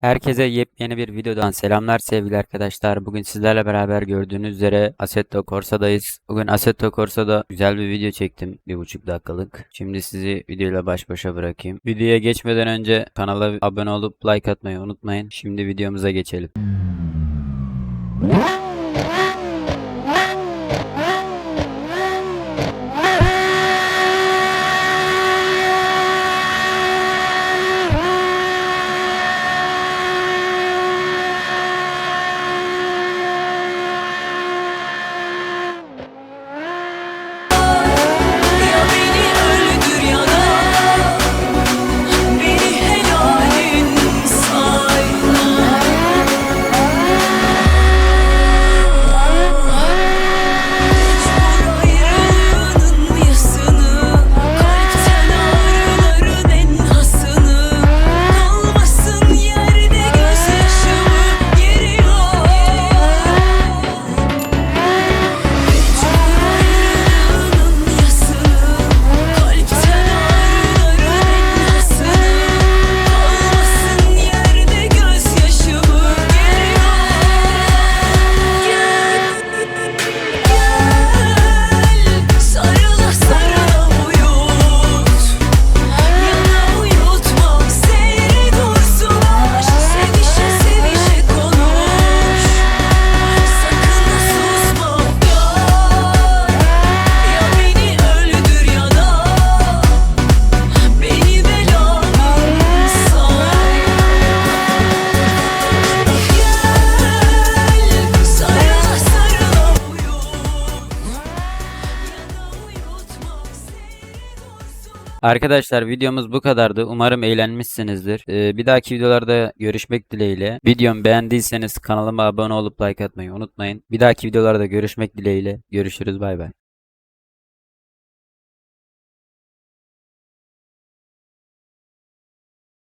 Herkese yepyeni bir videodan selamlar sevgili arkadaşlar. Bugün sizlerle beraber gördüğünüz üzere Assetto Corsa'dayız. Bugün Assetto Corsa'da güzel bir video çektim. Bir buçuk dakikalık. Şimdi sizi videoyla baş başa bırakayım. Videoya geçmeden önce kanala abone olup like atmayı unutmayın. Şimdi videomuza geçelim. Arkadaşlar videomuz bu kadardı. Umarım eğlenmişsinizdir. Ee, bir dahaki videolarda görüşmek dileğiyle. Videomu beğendiyseniz kanalıma abone olup like atmayı unutmayın. Bir dahaki videolarda görüşmek dileğiyle. Görüşürüz bay bay.